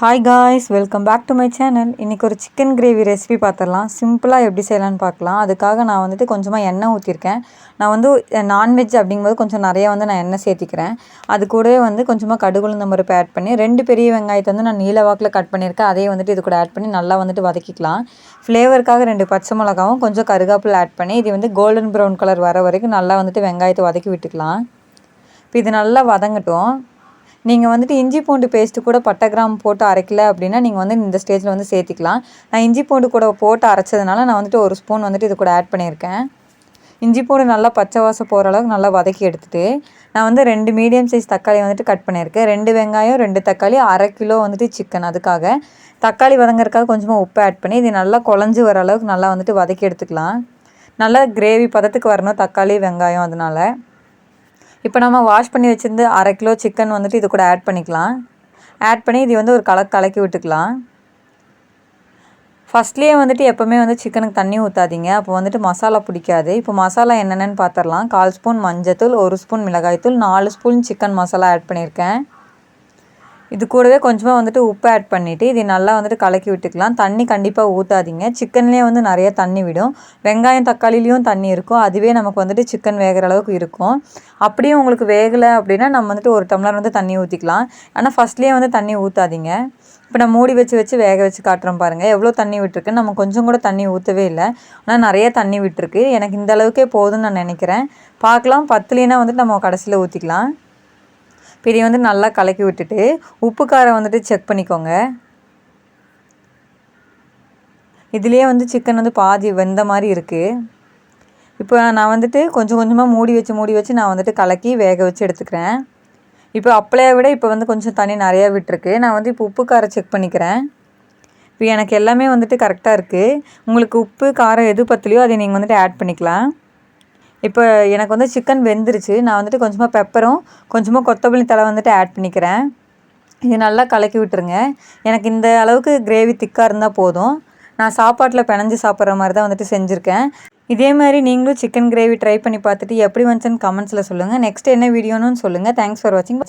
Hi guys welcome back to my channel இன்றைக்கி ஒரு chicken gravy recipe பார்த்துடலாம். சிம்பிளாக எப்படி செய்யலான்னு பார்க்கலாம். அதுக்காக நான் வந்துட்டு கொஞ்சமாக எண்ணெய் ஊற்றிருக்கேன் நான் வந்து நான்வெஜ் அப்படிங்கும்போது கொஞ்சம் நிறையா வந்து நான் எண்ணெய் சேர்த்திக்கிறேன். அது கூடவே வந்து கொஞ்சமாக கடுகுளுந்த பருப்பு ஆட் பண்ணி ரெண்டு பெரிய வெங்காயத்தை வந்து நான் நீல வாக்கில் கட் பண்ணியிருக்கேன். அதையே வந்துட்டு இது கூட ஆட் பண்ணி நல்லா வந்துட்டு வதக்கிக்கலாம். ஃப்ளேவருக்காக ரெண்டு பச்சை மிளகாவும் கொஞ்சம் கருகாப்பில் ஆட் பண்ணி இது வந்து கோல்டன் ப்ரௌன் கலர் வர வரைக்கும் நல்லா வந்துட்டு வெங்காயத்தை வதக்கி விட்டுக்கலாம். இப்போ இது நல்லா வதங்கட்டும். நீங்கள் வந்துட்டு இஞ்சி பூண்டு பேஸ்ட்டு கூட பட்டை கிராம் போட்டு அரைக்கல அப்படின்னா நீங்கள் வந்து இந்த ஸ்டேஜில் வந்து சேர்த்திக்கலாம். நான் இஞ்சி பூண்டு கூட போட்டு அரைச்சதுனால நான் வந்துட்டு ஒரு ஸ்பூன் வந்துட்டு இது கூட ஆட் பண்ணியிருக்கேன். இஞ்சி பூண்டு நல்லா பச்சை வாசம் போகிற அளவுக்கு நல்லா வதக்கி எடுத்துகிட்டு நான் வந்து ரெண்டு மீடியம் சைஸ் தக்காளி வந்துட்டு கட் பண்ணியிருக்கேன். ரெண்டு வெங்காயம் ரெண்டு தக்காளி அரை கிலோ வந்துட்டு சிக்கன் அதுக்காக. தக்காளி வதங்குறதுக்காக கொஞ்சமாக உப்பு ஆட் பண்ணி இது நல்லா குழஞ்சி வர அளவுக்கு நல்லா வந்துட்டு வதக்கி எடுத்துக்கலாம். நல்லா கிரேவி பதத்துக்கு வரணும் தக்காளி வெங்காயம் அதனால். இப்போ நம்ம வாஷ் பண்ணி வச்சுருந்து அரை கிலோ சிக்கன் வந்துட்டு இது கூட ஆட் பண்ணிக்கலாம். ஆட் பண்ணி இது வந்து ஒரு கலக்கு கலக்கி விட்டுக்கலாம். ஃபஸ்ட்லேயே வந்துட்டு எப்போவுமே வந்து சிக்கனுக்கு தண்ணி ஊற்றாதீங்க அப்போ வந்துட்டு மசாலா பிடிக்காது. இப்போ மசாலா என்னென்னு பார்த்துடலாம் கால் ஸ்பூன் மஞ்சத்தூள் ஒரு ஸ்பூன் மிளகாய்த்தூள் நாலு ஸ்பூன் சிக்கன் மசாலா ஆட் பண்ணியிருக்கேன். இது கூடவே கொஞ்சமாக வந்துட்டு உப்பு ஆட் பண்ணிவிட்டு இது நல்லா வந்துட்டு கலக்கி விட்டுக்கலாம். தண்ணி கண்டிப்பாக ஊற்றாதீங்க சிக்கன்லேயே வந்து நிறைய தண்ணி விடும். வெங்காயம் தக்காளிலையும் தண்ணி இருக்கும். அதுவே நமக்கு வந்துட்டு சிக்கன் வேகிற அளவுக்கு இருக்கும். அப்படியே உங்களுக்கு வேகலை அப்படின்னா நம்ம வந்துட்டு ஒரு டம்ளர் வந்து தண்ணி ஊற்றிக்கலாம் ஆனால் ஃபஸ்ட்லேயே வந்து தண்ணி ஊற்றாதீங்க இப்போ நான் மூடி வச்சு வச்சு வேக வச்சு காட்டுறோம் பாருங்கள் எவ்வளோ தண்ணி விட்டுருக்கு? நம்ம கொஞ்சம் கூட தண்ணி ஊற்றவே இல்லை. ஆனால் நிறைய தண்ணி விட்டுருக்கு. எனக்கு இந்த அளவுக்கே போதும்னு நான் நினைக்கிறேன். பார்க்கலாம். பத்துலேனா வந்துட்டு நம்ம கடைசியில் ஊற்றிக்கலாம் இப்போ வந்து நல்லா கலக்கி விட்டுட்டு உப்பு காரம் வந்துட்டு செக் பண்ணிக்கோங்க. இதுலேயே வந்து சிக்கன் வந்து பாதி வெந்த மாதிரி இருக்குது இப்போ நான் வந்துட்டு கொஞ்சம் கொஞ்சமாக மூடி வச்சு மூடி வச்சு நான் வந்துட்டு கலக்கி வேக வச்சு எடுத்துக்கிறேன். இப்போ அப்பளையை விட இப்போ வந்து கொஞ்சம் தண்ணி நிறையா விட்டுருக்கு. நான் வந்து இப்போ உப்பு காரம் செக் பண்ணிக்கிறேன். இப்போ எனக்கு எல்லாமே வந்துட்டு கரெக்டாக இருக்குது உங்களுக்கு உப்பு காரம் எது பத்தலையோ அதை நீங்கள் வந்துட்டு ஆட் பண்ணிக்கலாம். இப்போ எனக்கு வந்து சிக்கன் வெந்துருச்சு. நான் வந்துட்டு கொஞ்சமாக பெப்பரும் கொஞ்சமாக கொத்தமல்லி தலை வந்துட்டு ஆட் பண்ணிக்கிறேன். இது நல்லா கலக்கி விட்டுருங்க. எனக்கு இந்த அளவுக்கு கிரேவி திக்காக இருந்தால் போதும். நான் சாப்பாட்டில் பிணைஞ்சு சாப்பிட்ற மாதிரி தான் வந்துட்டு செஞ்சுருக்கேன். இதே மாதிரி நீங்களும் சிக்கன் கிரேவி ட்ரை பண்ணி பார்த்துட்டு எப்படி வந்துச்சுன்னு கமெண்ட்ஸில் சொல்லுங்கள் நெக்ஸ்ட் என்ன வீடியோன்னு சொல்லுங்கள் தேங்க்ஸ் ஃபார் வாட்சிங்